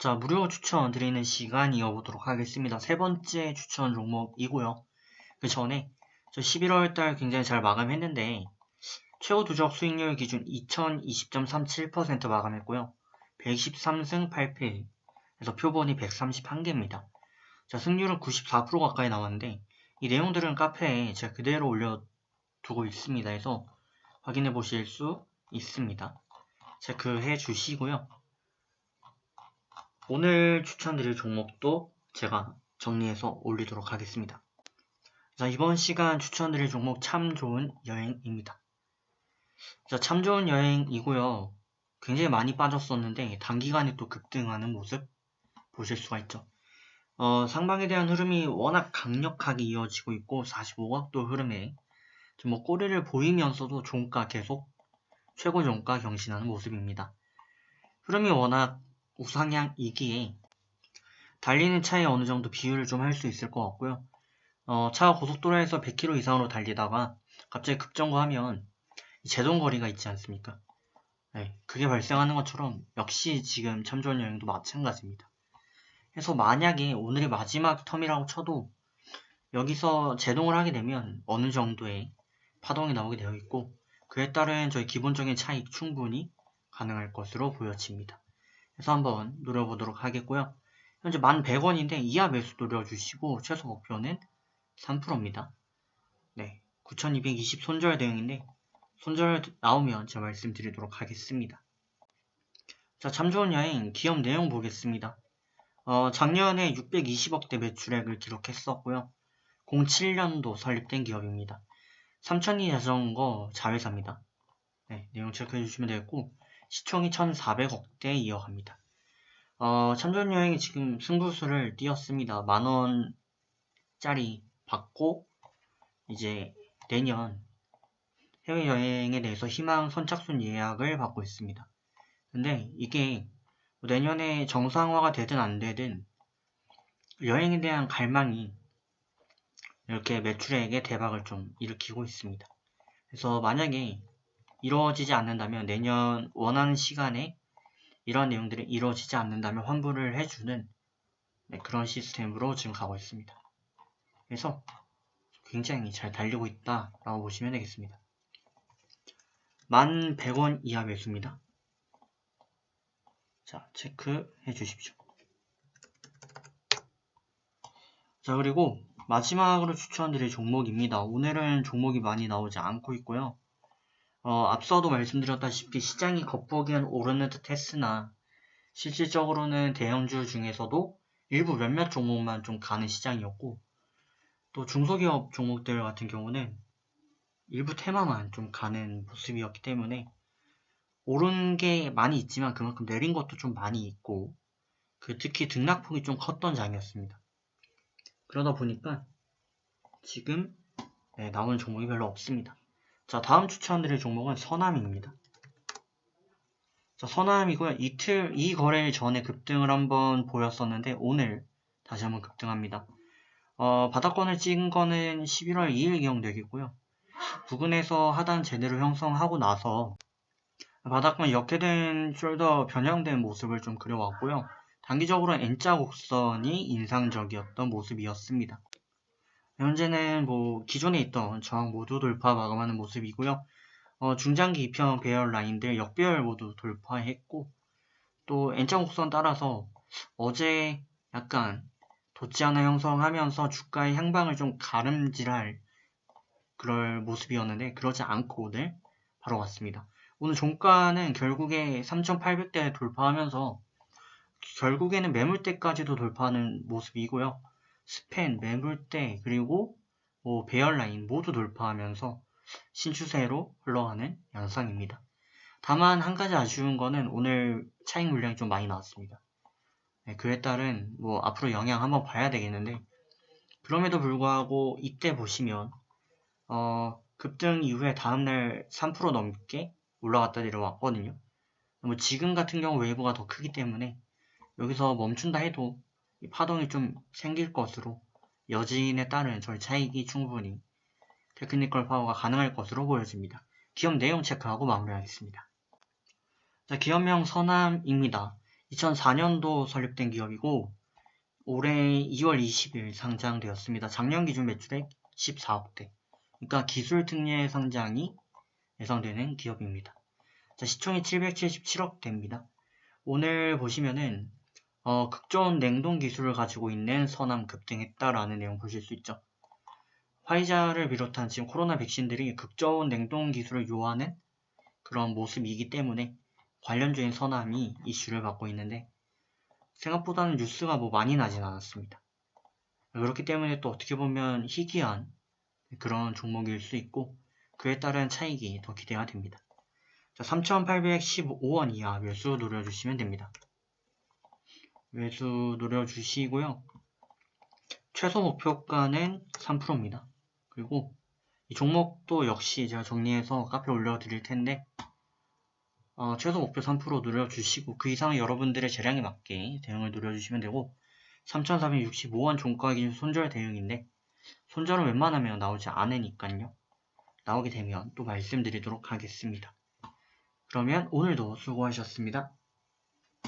자, 무료 추천 드리는 시간 이어보도록 하겠습니다. 세 번째 추천 종목이고요. 그 전에 저 11월 달 굉장히 잘 마감했는데 최고 누적 수익률 기준 2020.37% 마감했고요. 113승 8패 그래서 표본이 131개입니다. 자, 승률은 94% 가까이 나왔는데 이 내용들은 카페에 제가 그대로 올려두고 있습니다. 해서 확인해 보실 수 있습니다. 체크해 주시고요. 오늘 추천드릴 종목도 제가 정리해서 올리도록 하겠습니다. 자, 이번 시간 추천드릴 종목 참 좋은 여행입니다. 자, 참 좋은 여행이고요. 굉장히 많이 빠졌었는데 단기간에 또 급등하는 모습 보실 수가 있죠. 어, 상방에 대한 흐름이 워낙 강력하게 이어지고 있고 45각도 흐름에 뭐 꼬리를 보이면서도 종가 계속 최고 종가 경신하는 모습입니다. 흐름이 워낙 우상향이기에 달리는 차에 어느 정도 비율을 좀할 수 있을 것 같고요. 어, 차가 고속도로에서 100km 이상으로 달리다가 갑자기 급정거하면 제동거리가 있지 않습니까? 네, 그게 발생하는 것처럼 역시 지금 참 좋은 여행도 마찬가지입니다. 그래서 만약에 오늘이 마지막 텀이라고 쳐도 여기서 제동을 하게 되면 어느 정도의 파동이 나오게 되어 있고 그에 따른 저희 기본적인 차익 충분히 가능할 것으로 보여집니다. 그래서 한번 노려보도록 하겠고요. 현재 1100원인데 이하 매수 노려주시고 최소 목표는 3%입니다. 네, 9220 손절 대응인데 손절 나오면 제가 말씀드리도록 하겠습니다. 자, 참 좋은 여행 기업 내용 보겠습니다. 어, 작년에 620억대 매출액을 기록했었고요. 07년도 설립된 기업입니다. 3000이 자전거 자회사입니다. 네, 내용 체크해 주시면 되겠고 시총이 1400억대 이어갑니다. 어, 참전여행이 지금 승부수를 띄었습니다. 만원짜리 받고 이제 내년 해외여행에 대해서 희망 선착순 예약을 받고 있습니다. 근데 이게 내년에 정상화가 되든 안 되든 여행에 대한 갈망이 이렇게 매출액의 대박을 좀 일으키고 있습니다. 그래서 만약에 이루어지지 않는다면 내년 원하는 시간에 이러한 내용들이 이루어지지 않는다면 환불을 해주는 네, 그런 시스템으로 지금 가고 있습니다. 그래서 굉장히 잘 달리고 있다라고 보시면 되겠습니다. 1100원 이하 매수입니다. 자, 체크해 주십시오. 자, 그리고 마지막으로 추천드릴 종목입니다. 오늘은 종목이 많이 나오지 않고 있고요. 어, 앞서도 말씀드렸다시피 시장이 겉보기엔 오르는 듯 했으나 실질적으로는 대형주 중에서도 일부 몇몇 종목만 좀 가는 시장이었고 또 중소기업 종목들 같은 경우는 일부 테마만 좀 가는 모습이었기 때문에 오른 게 많이 있지만 그만큼 내린 것도 좀 많이 있고 그 특히 등락폭이 좀 컸던 장이었습니다. 그러다 보니까 지금 네, 나오는 종목이 별로 없습니다. 자, 다음 추천드릴 종목은 서남입니다. 자, 서남이고요. 이틀, 이 거래일 전에 급등을 한번 보였었는데 오늘 다시 한번 급등합니다. 어, 바닥권을 찍은 거는 11월 2일 경 되겠고요. 부근에서 하단 제대로 형성하고 나서 바닥권 역회된 숄더 변형된 모습을 좀 그려왔고요. 단기적으로 N자 곡선이 인상적이었던 모습이었습니다. 현재는 뭐 기존에 있던 저항 모두 돌파 마감하는 모습이고요. 어, 중장기 이평 배열 라인들 역배열 모두 돌파했고 또 N자 곡선 따라서 어제 약간 돋지 하나 형성하면서 주가의 향방을 좀 가름질할 그럴 모습이었는데 그러지 않고 오늘 바로 왔습니다. 오늘 종가는 결국에 3,800대 돌파하면서 결국에는 매물대까지도 돌파하는 모습이고요. 스팬, 매물대, 그리고 뭐 배열라인 모두 돌파하면서 신추세로 흘러가는 양상입니다. 다만 한 가지 아쉬운 거는 오늘 차익 물량이 좀 많이 나왔습니다. 네, 그에 따른 뭐 앞으로 영향 한번 봐야 되겠는데 그럼에도 불구하고 이때 보시면 어, 급등 이후에 다음날 3% 넘게 올라갔다 내려왔거든요. 뭐 지금 같은 경우 웨이브가 더 크기 때문에 여기서 멈춘다 해도 파동이 좀 생길 것으로 여진에 따른 저희 차익이 충분히 테크니컬 파워가 가능할 것으로 보여집니다. 기업 내용 체크하고 마무리하겠습니다. 자, 기업명 서남입니다. 2004년도 설립된 기업이고 올해 2월 20일 상장되었습니다. 작년 기준 매출액 14억대. 그러니까 기술 특례 상장이 예상되는 기업입니다. 자, 시총이 777억 대입니다. 오늘 보시면은 어, 극좋은 냉동 기술을 가지고 있는 선암 급등했다라는 내용 보실 수 있죠. 화이자를 비롯한 지금 코로나 백신들이 극좋은 냉동 기술을 요하는 그런 모습이기 때문에 관련주인 선암이 이슈를 받고 있는데 생각보다는 뉴스가 뭐 많이 나진 않았습니다. 그렇기 때문에 또 어떻게 보면 희귀한 그런 종목일 수 있고 그에 따른 차익이 더 기대가 됩니다. 자, 3,815원 이하 매수 노려주시면 됩니다. 매수 노려주시고요. 최소 목표가는 3%입니다. 그리고 이 종목도 역시 제가 정리해서 카페에 올려드릴 텐데 어, 최소 목표 3% 누려주시고 그 이상 여러분들의 재량에 맞게 대응을 누려주시면 되고 3,465원 종가 기준 손절 대응인데 손절은 웬만하면 나오지 않으니까요. 나오게 되면 또 말씀드리도록 하겠습니다. 그러면 오늘도 수고하셨습니다.